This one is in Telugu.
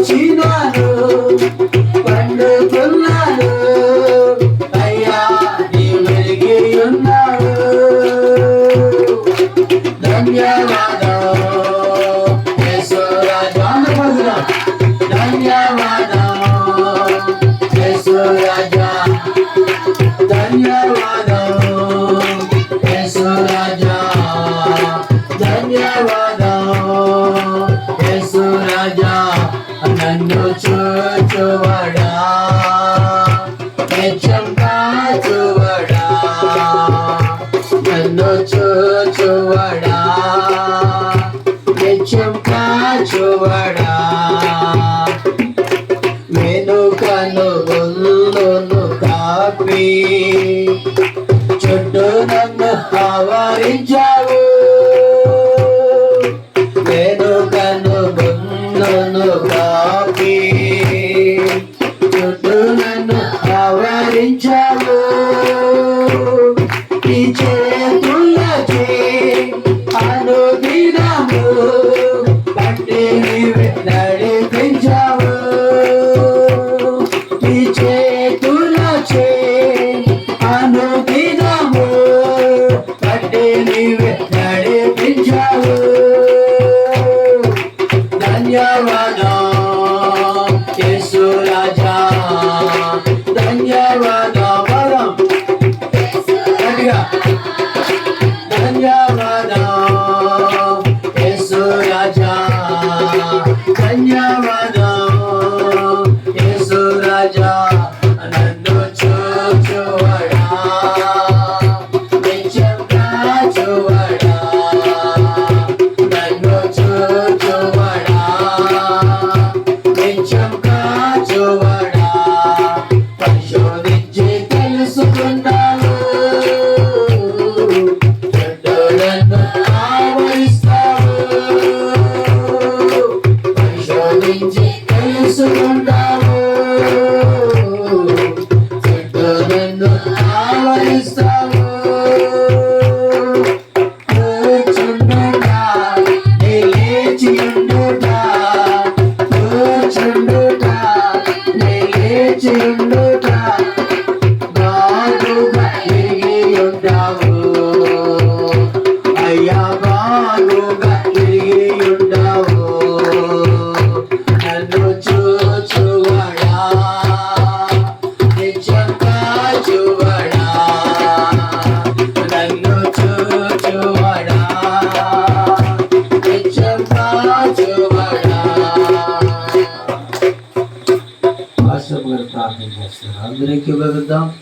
వచ్చినాను పండుకున్నాను అయ్యా నీ మెలిగి ఉన్నాడు ధన్యవాదం ధన్యవాదం యేసు రాజా. నన్ను చూచువడా నిత్యం కాచువడా నన్ను చూచువడా? నిత్యం కాచువడా వెనుకను గుల్లును కాపి. చుట్టూ నన్ను ఆవరించావు. వెనుకను గుల్లును కాపి. ఆవరించావు ఈ చేతులచే అనుదినము. పట్టి నడిపించావు ఈ చేతులచే అనుదినము. పట్టి నడిపించావు ధన్యవాదం పరిశోధించి తెలుసుకున్నావు చెడ్డలను ఆవరిస్తావు కూర్చుండుటా, నిలిచియుండుటా, కూర్చుండుటా, నిలిచియుండుటా, Direkt yoga vidam